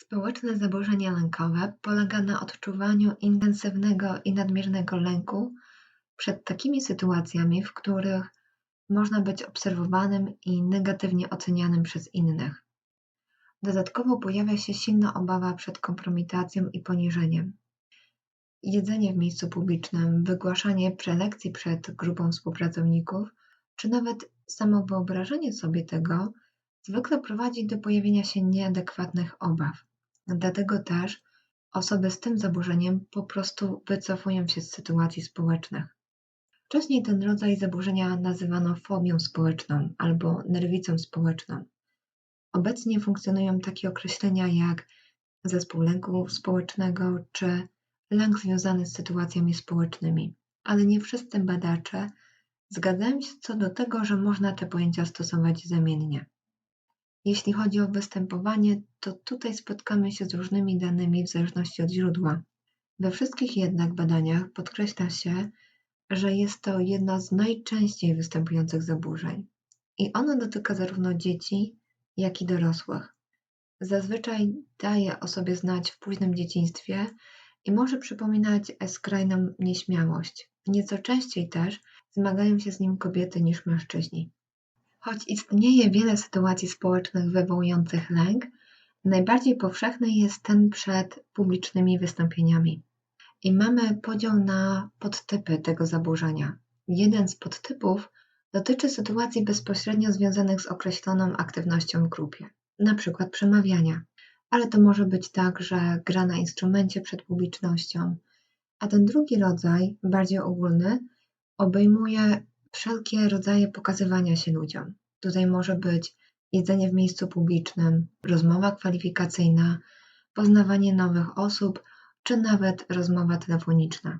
Społeczne zaburzenie lękowe polega na odczuwaniu intensywnego i nadmiernego lęku przed takimi sytuacjami, w których można być obserwowanym i negatywnie ocenianym przez innych. Dodatkowo pojawia się silna obawa przed kompromitacją i poniżeniem. Jedzenie w miejscu publicznym, wygłaszanie prelekcji przed grupą współpracowników, czy nawet samo wyobrażenie sobie tego zwykle prowadzi do pojawienia się nieadekwatnych obaw. Dlatego też osoby z tym zaburzeniem po prostu wycofują się z sytuacji społecznych. Wcześniej ten rodzaj zaburzenia nazywano fobią społeczną albo nerwicą społeczną. Obecnie funkcjonują takie określenia jak zespół lęku społecznego czy lęk związany z sytuacjami społecznymi, ale nie wszyscy badacze zgadzają się co do tego, że można te pojęcia stosować zamiennie. Jeśli chodzi o występowanie, to tutaj spotkamy się z różnymi danymi w zależności od źródła. We wszystkich jednak badaniach podkreśla się, że jest to jedna z najczęściej występujących zaburzeń i ono dotyka zarówno dzieci, jak i dorosłych. Zazwyczaj daje o sobie znać w późnym dzieciństwie i może przypominać skrajną nieśmiałość. Nieco częściej też zmagają się z nim kobiety niż mężczyźni. Choć istnieje wiele sytuacji społecznych wywołujących lęk, najbardziej powszechny jest ten przed publicznymi wystąpieniami. I mamy podział na podtypy tego zaburzenia. Jeden z podtypów dotyczy sytuacji bezpośrednio związanych z określoną aktywnością w grupie, na przykład przemawiania, ale to może być także gra na instrumencie przed publicznością. A ten drugi rodzaj, bardziej ogólny, obejmuje wszelkie rodzaje pokazywania się ludziom. Tutaj może być jedzenie w miejscu publicznym, rozmowa kwalifikacyjna, poznawanie nowych osób, czy nawet rozmowa telefoniczna.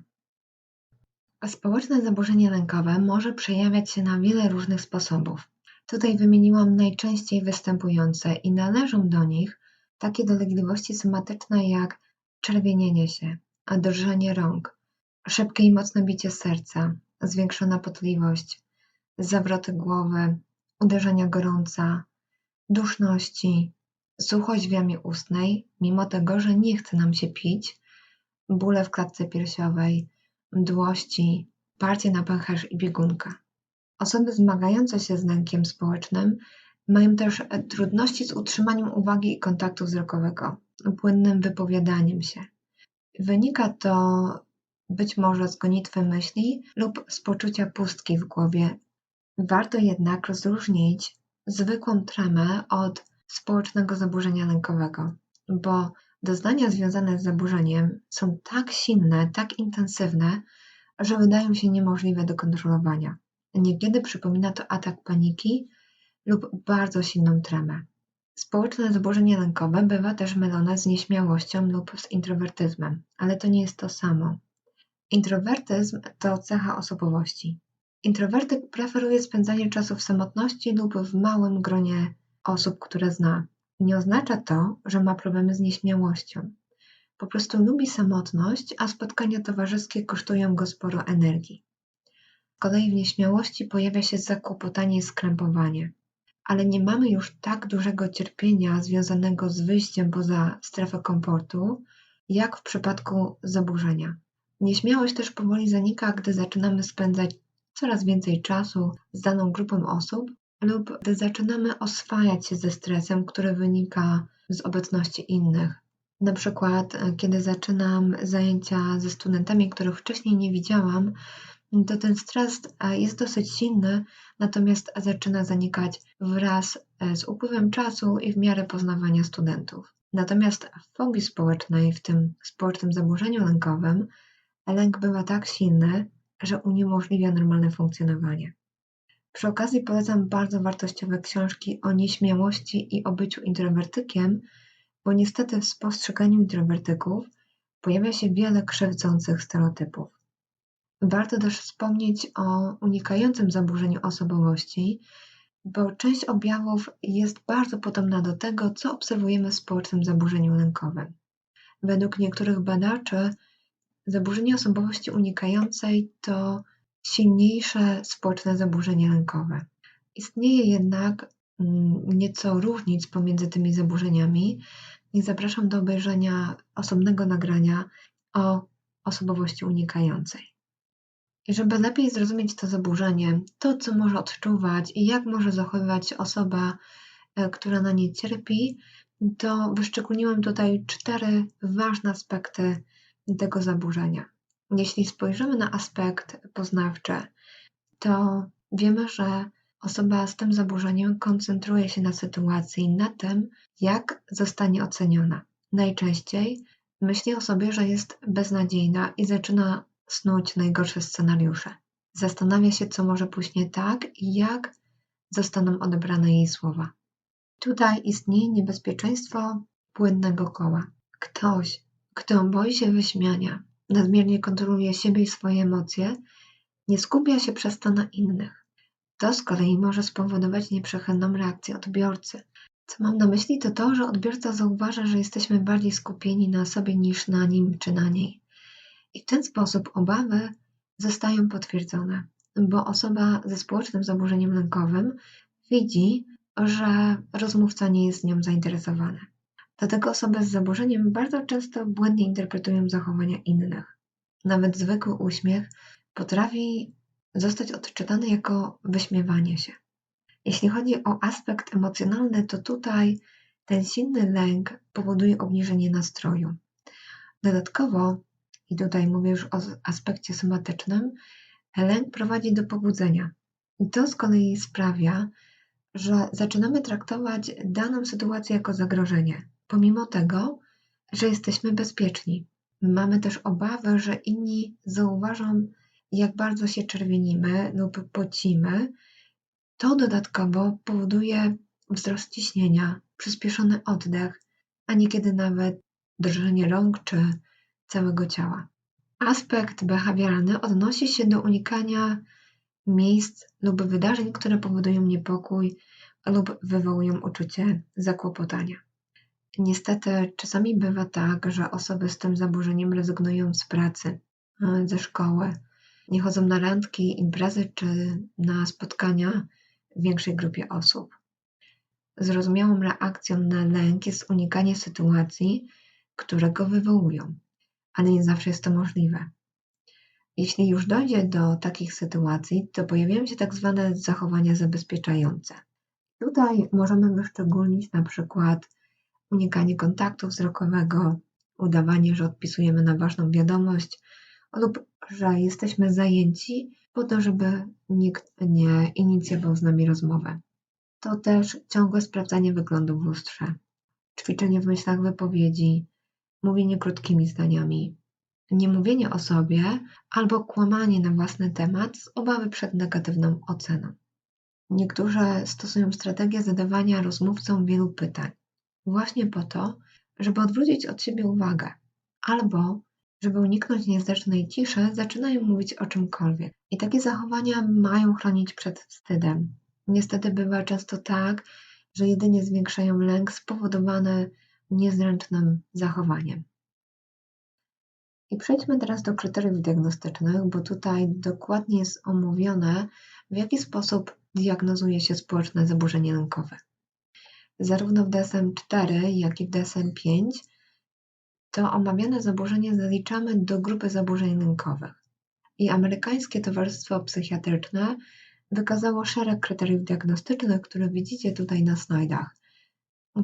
A społeczne zaburzenie lękowe może przejawiać się na wiele różnych sposobów. Tutaj wymieniłam najczęściej występujące i należą do nich takie dolegliwości somatyczne jak czerwienienie się, a drżenie rąk, szybkie i mocne bicie serca, zwiększona potliwość, zawroty głowy, uderzenia gorąca, duszności, suchość w jamie ustnej, mimo tego, że nie chce nam się pić, bóle w klatce piersiowej, mdłości, parcie na pęcherz i biegunka. Osoby zmagające się z lękiem społecznym mają też trudności z utrzymaniem uwagi i kontaktu wzrokowego, płynnym wypowiadaniem się. Wynika to być może z gonitwy myśli lub z poczucia pustki w głowie. Warto jednak rozróżnić zwykłą tremę od społecznego zaburzenia lękowego, bo doznania związane z zaburzeniem są tak silne, tak intensywne, że wydają się niemożliwe do kontrolowania. Niekiedy przypomina to atak paniki lub bardzo silną tremę. Społeczne zaburzenie lękowe bywa też mylone z nieśmiałością lub z introwertyzmem, ale to nie jest to samo. Introwertyzm to cecha osobowości. Introwertyk preferuje spędzanie czasu w samotności lub w małym gronie osób, które zna. Nie oznacza to, że ma problemy z nieśmiałością. Po prostu lubi samotność, a spotkania towarzyskie kosztują go sporo energii. Z kolei w nieśmiałości pojawia się zakłopotanie i skrępowanie. Ale nie mamy już tak dużego cierpienia związanego z wyjściem poza strefę komfortu, jak w przypadku zaburzenia. Nieśmiałość też powoli zanika, gdy zaczynamy spędzać coraz więcej czasu z daną grupą osób lub gdy zaczynamy oswajać się ze stresem, który wynika z obecności innych. Na przykład, kiedy zaczynam zajęcia ze studentami, których wcześniej nie widziałam, to ten stres e, jest dosyć silny, natomiast zaczyna zanikać wraz e, z upływem czasu i w miarę poznawania studentów. Natomiast w fobii społecznej, w tym społecznym zaburzeniu lękowym, lęk bywa tak silny, że uniemożliwia normalne funkcjonowanie. Przy okazji polecam bardzo wartościowe książki o nieśmiałości i o byciu introwertykiem, bo niestety w spostrzeganiu introwertyków pojawia się wiele krzywdzących stereotypów. Warto też wspomnieć o unikającym zaburzeniu osobowości, bo część objawów jest bardzo podobna do tego, co obserwujemy w społecznym zaburzeniu lękowym. Według niektórych badaczy Zaburzenie osobowości unikającej to silniejsze społeczne zaburzenie lękowe. Istnieje jednak mm, nieco różnic pomiędzy tymi zaburzeniami, i zapraszam do obejrzenia osobnego nagrania o osobowości unikającej. I żeby lepiej zrozumieć to zaburzenie, to co może odczuwać i jak może zachowywać osoba, e, która na nie cierpi, to wyszczególniłam tutaj cztery ważne aspekty tego zaburzenia. Jeśli spojrzymy na aspekt poznawczy, to wiemy, że osoba z tym zaburzeniem koncentruje się na sytuacji na tym, jak zostanie oceniona. Najczęściej myśli o sobie, że jest beznadziejna i zaczyna snuć najgorsze scenariusze. Zastanawia się, co może pójść nie tak i jak zostaną odebrane jej słowa. Tutaj istnieje niebezpieczeństwo płynnego koła. Ktoś, kto boi się wyśmiania, nadmiernie kontroluje siebie i swoje emocje, nie skupia się przez to na innych. To z kolei może spowodować nieprzychylną reakcję odbiorcy. Co mam na myśli, to to, że odbiorca zauważa, że jesteśmy bardziej skupieni na sobie niż na nim czy na niej. I w ten sposób obawy zostają potwierdzone, bo osoba ze społecznym zaburzeniem lękowym widzi, że rozmówca nie jest nią zainteresowany. Dlatego osoby z zaburzeniem bardzo często błędnie interpretują zachowania innych. Nawet zwykły uśmiech potrafi zostać odczytany jako wyśmiewanie się. Jeśli chodzi o aspekt emocjonalny, to tutaj ten silny lęk powoduje obniżenie nastroju. Dodatkowo, i tutaj mówię już o aspekcie somatycznym, lęk prowadzi do pobudzenia. I to z kolei sprawia, że zaczynamy traktować daną sytuację jako zagrożenie, pomimo tego, że jesteśmy bezpieczni. Mamy też obawy, że inni zauważą, jak bardzo się czerwienimy lub pocimy. To dodatkowo powoduje wzrost ciśnienia, przyspieszony oddech, a niekiedy nawet drżenie rąk czy całego ciała. Aspekt behawioralny odnosi się do unikania miejsc lub wydarzeń, które powodują niepokój lub wywołują uczucie zakłopotania. Niestety, czasami bywa tak, że osoby z tym zaburzeniem rezygnują z pracy, e, ze szkoły, nie chodzą na randki, imprezy czy na spotkania większej grupie osób. Zrozumiałą reakcją na lęk jest unikanie sytuacji, które go wywołują, ale nie zawsze jest to możliwe. Jeśli już dojdzie do takich sytuacji, to pojawiają się tak zwane zachowania zabezpieczające. Tutaj możemy wyszczególnić na przykład unikanie kontaktu wzrokowego, udawanie, że odpisujemy na ważną wiadomość lub że jesteśmy zajęci po to, żeby nikt nie inicjował z nami rozmowę. To też ciągłe sprawdzanie wyglądu w lustrze, ćwiczenie w myślach wypowiedzi, mówienie krótkimi zdaniami, niemówienie o sobie albo kłamanie na własny temat z obawy przed negatywną oceną. Niektórzy stosują strategię zadawania rozmówcom wielu pytań, właśnie po to, żeby odwrócić od siebie uwagę, albo żeby uniknąć niezręcznej ciszy, zaczynają mówić o czymkolwiek. I takie zachowania mają chronić przed wstydem. Niestety bywa często tak, że jedynie zwiększają lęk spowodowany niezręcznym zachowaniem. I przejdźmy teraz do kryteriów diagnostycznych, bo tutaj dokładnie jest omówione, w jaki sposób diagnozuje się społeczne zaburzenie lękowe. Zarówno w DSM-4, jak i w DSM-5 to omawiane zaburzenie zaliczamy do grupy zaburzeń lękowych. I amerykańskie Towarzystwo Psychiatryczne wykazało szereg kryteriów diagnostycznych, które widzicie tutaj na slajdach.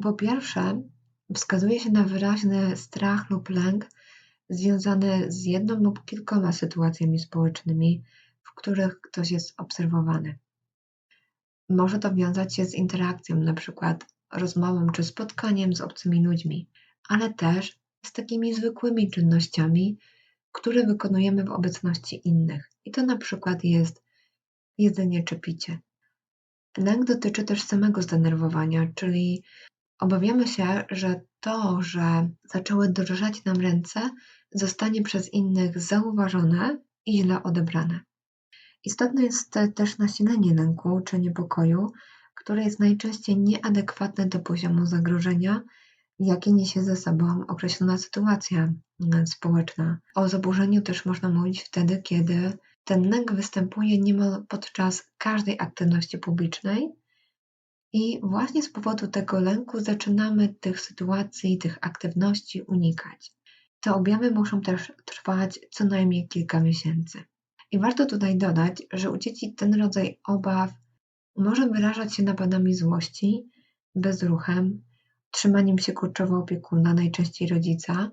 Po pierwsze, wskazuje się na wyraźny strach lub lęk związany z jedną lub kilkoma sytuacjami społecznymi, w których ktoś jest obserwowany. Może to wiązać się z interakcją, na przykład rozmową czy spotkaniem z obcymi ludźmi, ale też z takimi zwykłymi czynnościami, które wykonujemy w obecności innych. I to na przykład jest jedzenie czy picie. Lęk dotyczy też samego zdenerwowania, czyli obawiamy się, że to, że zaczęły drżeć nam ręce, zostanie przez innych zauważone i źle odebrane. Istotne jest też nasilenie lęku czy niepokoju, które jest najczęściej nieadekwatne do poziomu zagrożenia, jakie niesie ze sobą określona sytuacja społeczna. O zaburzeniu też można mówić wtedy, kiedy ten lęk występuje niemal podczas każdej aktywności publicznej I właśnie z powodu tego lęku zaczynamy tych sytuacji, tych aktywności unikać. Te objawy muszą też trwać co najmniej kilka miesięcy. I warto tutaj dodać, że u dzieci ten rodzaj obaw może wyrażać się napadami złości, bezruchem, trzymaniem się kurczowo opiekuna, najczęściej rodzica,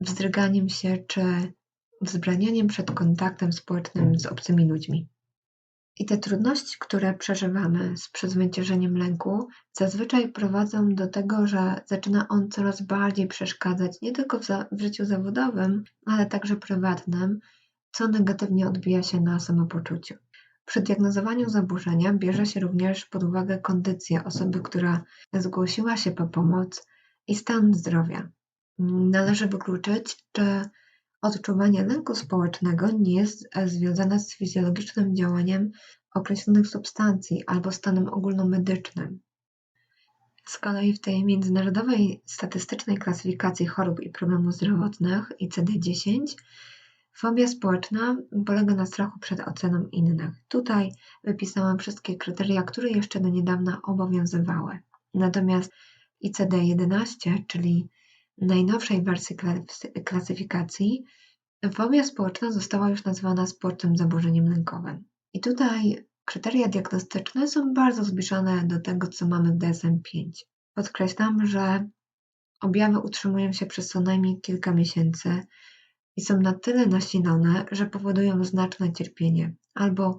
wzdryganiem się czy wzbranianiem przed kontaktem społecznym z obcymi ludźmi. I te trudności, które przeżywamy z przezwyciężeniem lęku, zazwyczaj prowadzą do tego, że zaczyna on coraz bardziej przeszkadzać nie tylko w, w, życiu zawodowym, ale także prywatnym, co negatywnie odbija się na samopoczuciu. Przy diagnozowaniu zaburzenia bierze się również pod uwagę kondycję osoby, która zgłosiła się po pomoc i stan zdrowia. Należy wykluczyć, czy odczuwanie lęku społecznego nie jest związane z fizjologicznym działaniem określonych substancji albo stanem ogólnomedycznym. Z kolei w tej międzynarodowej statystycznej klasyfikacji chorób i problemów zdrowotnych ICD-10 Fobia społeczna polega na strachu przed oceną innych. Tutaj wypisałam wszystkie kryteria, które jeszcze do niedawna obowiązywały. Natomiast ICD-11, czyli najnowszej wersji klasyfikacji, fobia społeczna została już nazwana sportem zaburzeniem lękowym. I tutaj kryteria diagnostyczne są bardzo zbliżone do tego, co mamy w DSM-5. Podkreślam, że objawy utrzymują się przez co najmniej kilka miesięcy, i są na tyle nasilone, że powodują znaczne cierpienie albo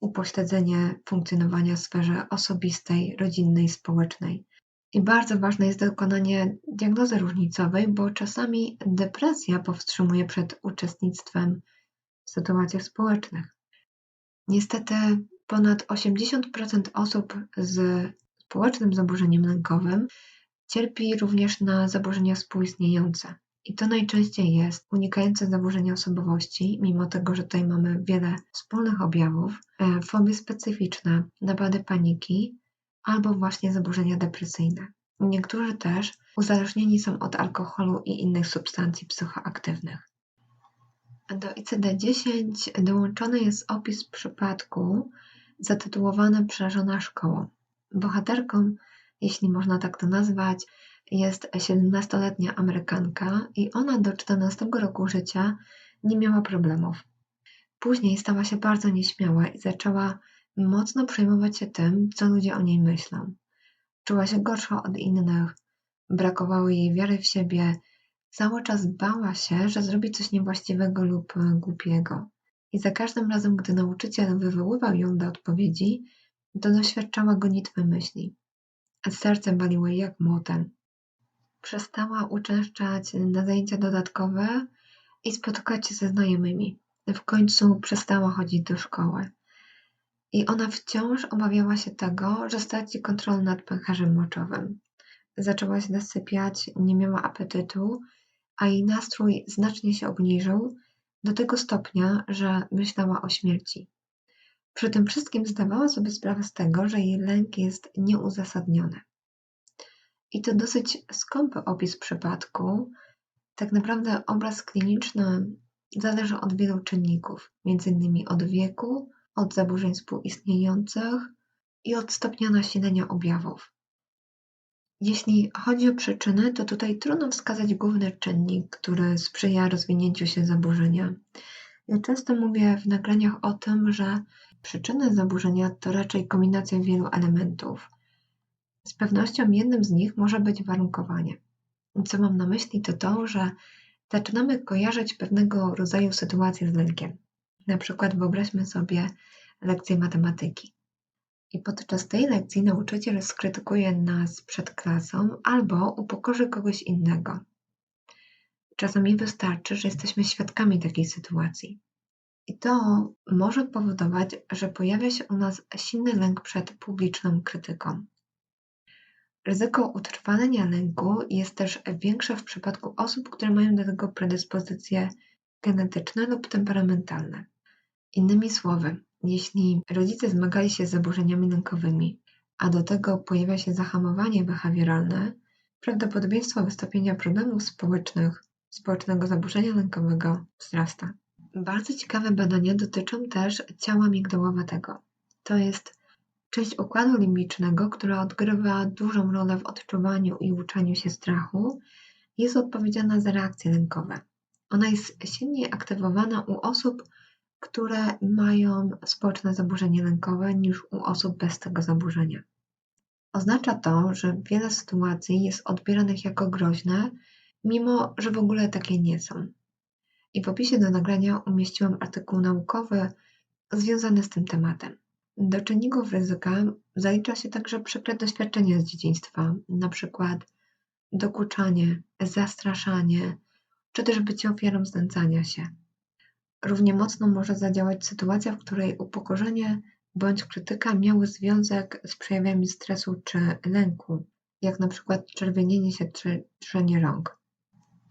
upośledzenie funkcjonowania w sferze osobistej, rodzinnej, społecznej. I bardzo ważne jest dokonanie diagnozy różnicowej, bo czasami depresja powstrzymuje przed uczestnictwem w sytuacjach społecznych. Niestety ponad 80% osób z społecznym zaburzeniem lękowym cierpi również na zaburzenia współistniejące. I to najczęściej jest unikające zaburzenia osobowości, mimo tego, że tutaj mamy wiele wspólnych objawów, e, fobie specyficzne, napady paniki albo właśnie zaburzenia depresyjne. Niektórzy też uzależnieni są od alkoholu i innych substancji psychoaktywnych. Do ICD-10 dołączony jest opis przypadku zatytułowany Przerażona szkołą. Bohaterką, jeśli można tak to nazwać, jest 17-letnia Amerykanka i ona do 14 roku życia nie miała problemów. Później stała się bardzo nieśmiała i zaczęła mocno przejmować się tym, co ludzie o niej myślą. Czuła się gorsza od innych, brakowało jej wiary w siebie, cały czas bała się, że zrobi coś niewłaściwego lub głupiego. I za każdym razem, gdy nauczyciel wywoływał ją do odpowiedzi, to doświadczała gonitwy myśli. A serce baliło jej jak młotem. Przestała uczęszczać na zajęcia dodatkowe i spotykać się ze znajomymi. W końcu przestała chodzić do szkoły. I ona wciąż obawiała się tego, że straci kontrolę nad pęcherzem moczowym. Zaczęła się nasypiać, nie miała apetytu, a jej nastrój znacznie się obniżył do tego stopnia, że myślała o śmierci. Przy tym wszystkim zdawała sobie sprawę z tego, że jej lęk jest nieuzasadniony. I to dosyć skąpy opis przypadku. Tak naprawdę obraz kliniczny zależy od wielu czynników, m.in. od wieku, od zaburzeń współistniejących i od stopnia nasilenia objawów. Jeśli chodzi o przyczyny, to tutaj trudno wskazać główny czynnik, który sprzyja rozwinięciu się zaburzenia. Ja często mówię w nagraniach o tym, że przyczyny zaburzenia to raczej kombinacja wielu elementów. Z pewnością jednym z nich może być warunkowanie. Co mam na myśli, to to, że zaczynamy kojarzyć pewnego rodzaju sytuacje z lękiem. Na przykład wyobraźmy sobie lekcję matematyki. I podczas tej lekcji nauczyciel skrytykuje nas przed klasą albo upokorzy kogoś innego. Czasami wystarczy, że jesteśmy świadkami takiej sytuacji. I to może powodować, że pojawia się u nas silny lęk przed publiczną krytyką. Ryzyko utrwalenia lęku jest też większe w przypadku osób, które mają do tego predyspozycje genetyczne lub temperamentalne. Innymi słowy, jeśli rodzice zmagali się z zaburzeniami lękowymi, a do tego pojawia się zahamowanie behawioralne, prawdopodobieństwo wystąpienia problemów społecznych, społecznego zaburzenia lękowego wzrasta. Bardzo ciekawe badania dotyczą też ciała migdałowatego. To jest część układu limbicznego, która odgrywa dużą rolę w odczuwaniu i uczeniu się strachu, jest odpowiedzialna za reakcje lękowe. Ona jest silniej aktywowana u osób, które mają społeczne zaburzenie lękowe niż u osób bez tego zaburzenia. Oznacza to, że wiele sytuacji jest odbieranych jako groźne, mimo że w ogóle takie nie są. I w opisie do nagrania umieściłam artykuł naukowy związany z tym tematem. Do czynników ryzyka zalicza się także przykre doświadczenia z dzieciństwa, np. dokuczanie, zastraszanie, czy też bycie ofiarą znęcania się. Równie mocno może zadziałać sytuacja, w której upokorzenie bądź krytyka miały związek z przejawami stresu czy lęku, jak na przykład czerwienienie się czy trzenie rąk.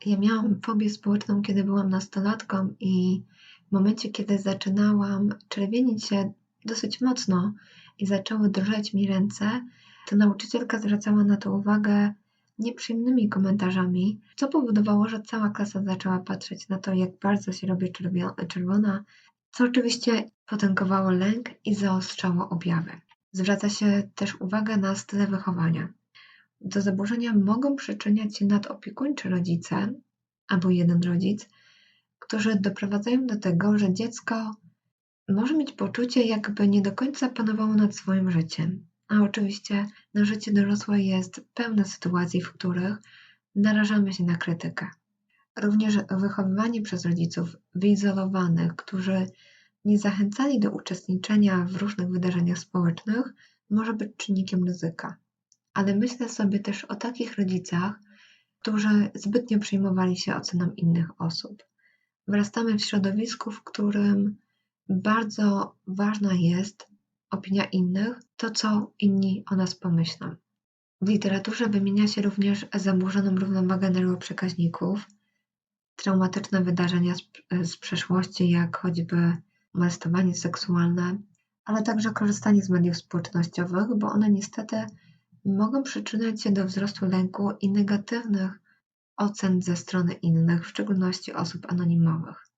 Ja miałam fobię społeczną, kiedy byłam nastolatką i w momencie, kiedy zaczynałam czerwienić się dosyć mocno i zaczęły drżeć mi ręce, to nauczycielka zwracała na to uwagę nieprzyjemnymi komentarzami, co powodowało, że cała klasa zaczęła patrzeć na to, jak bardzo się robię czerwona, co oczywiście potęgowało lęk i zaostrzało objawy. Zwraca się też uwagę na style wychowania. Do zaburzenia mogą przyczyniać się nadopiekuńczy rodzice albo jeden rodzic, którzy doprowadzają do tego, że dziecko może mieć poczucie, jakby nie do końca panowało nad swoim życiem. A oczywiście na życie dorosłe jest pełne sytuacji, w których narażamy się na krytykę. Również wychowywanie przez rodziców wyizolowanych, którzy nie zachęcali do uczestniczenia w różnych wydarzeniach społecznych, może być czynnikiem ryzyka. Ale myślę sobie też o takich rodzicach, którzy zbytnio przejmowali się oceną innych osób. Wrastamy w środowisku, w którym bardzo ważna jest opinia innych, to co inni o nas pomyślą. W literaturze wymienia się również zaburzoną równowagę neuroprzekaźników, traumatyczne wydarzenia z, z przeszłości, jak choćby molestowanie seksualne, ale także korzystanie z mediów społecznościowych, bo one niestety mogą przyczyniać się do wzrostu lęku i negatywnych ocen ze strony innych, w szczególności osób anonimowych.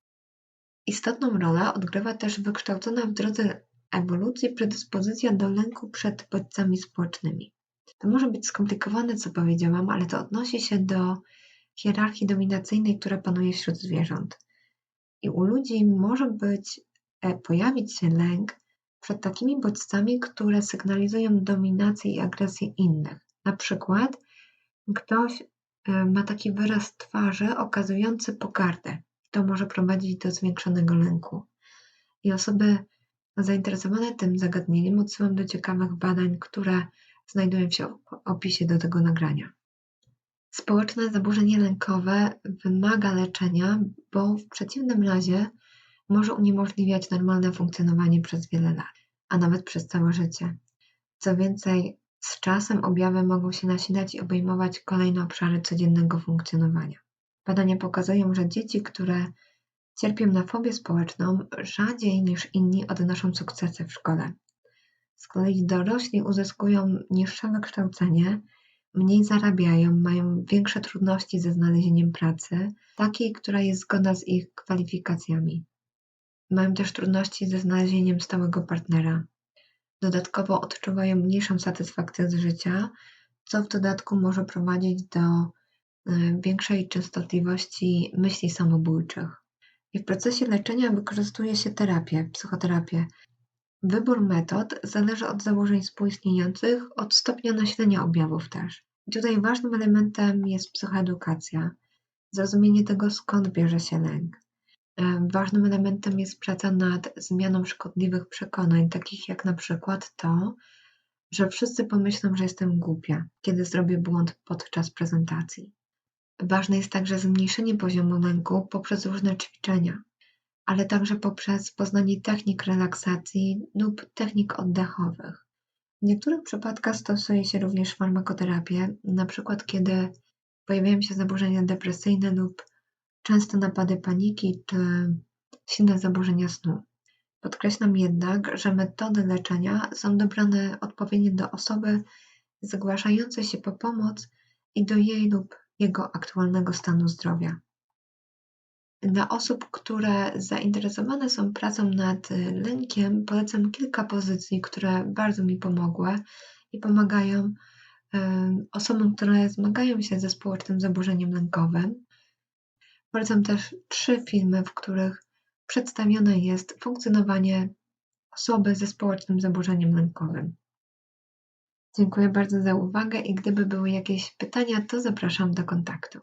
Istotną rolę odgrywa też wykształcona w drodze ewolucji predyspozycja do lęku przed bodźcami społecznymi. To może być skomplikowane, co powiedziałam, ale to odnosi się do hierarchii dominacyjnej, która panuje wśród zwierząt. I u ludzi może być, e, pojawić się lęk przed takimi bodźcami, które sygnalizują dominację i agresję innych. Na przykład ktoś e, ma taki wyraz twarzy okazujący pogardę. To może prowadzić do zwiększonego lęku. I osoby zainteresowane tym zagadnieniem odsyłam do ciekawych badań, które znajdują się w opisie do tego nagrania. Społeczne zaburzenie lękowe wymaga leczenia, bo w przeciwnym razie może uniemożliwiać normalne funkcjonowanie przez wiele lat, a nawet przez całe życie. Co więcej, z czasem objawy mogą się nasilać i obejmować kolejne obszary codziennego funkcjonowania. Badania pokazują, że dzieci, które cierpią na fobię społeczną, rzadziej niż inni odnoszą sukcesy w szkole. Z kolei dorośli uzyskują niższe wykształcenie, mniej zarabiają, mają większe trudności ze znalezieniem pracy, takiej, która jest zgodna z ich kwalifikacjami. Mają też trudności ze znalezieniem stałego partnera. Dodatkowo odczuwają mniejszą satysfakcję z życia, co w dodatku może prowadzić do większej częstotliwości myśli samobójczych. I w procesie leczenia wykorzystuje się terapię, psychoterapię. Wybór metod zależy od założeń współistniejących, od stopnia nasilenia objawów też. I tutaj ważnym elementem jest psychoedukacja, zrozumienie tego, skąd bierze się lęk. E, ważnym elementem jest praca nad zmianą szkodliwych przekonań, takich jak na przykład to, że wszyscy pomyślą, że jestem głupia, kiedy zrobię błąd podczas prezentacji. Ważne jest także zmniejszenie poziomu lęku poprzez różne ćwiczenia, ale także poprzez poznanie technik relaksacji lub technik oddechowych. W niektórych przypadkach stosuje się również farmakoterapię, np. kiedy pojawiają się zaburzenia depresyjne lub częste napady paniki czy silne zaburzenia snu. Podkreślam jednak, że metody leczenia są dobrane odpowiednio do osoby zgłaszającej się po pomoc i do jej lub jego aktualnego stanu zdrowia. Dla osób, które zainteresowane są pracą nad lękiem, polecam kilka pozycji, które bardzo mi pomogły i pomagają osobom, które zmagają się ze społecznym zaburzeniem lękowym. Polecam też trzy filmy, w których przedstawione jest funkcjonowanie osoby ze społecznym zaburzeniem lękowym. Dziękuję bardzo za uwagę i gdyby były jakieś pytania, to zapraszam do kontaktu.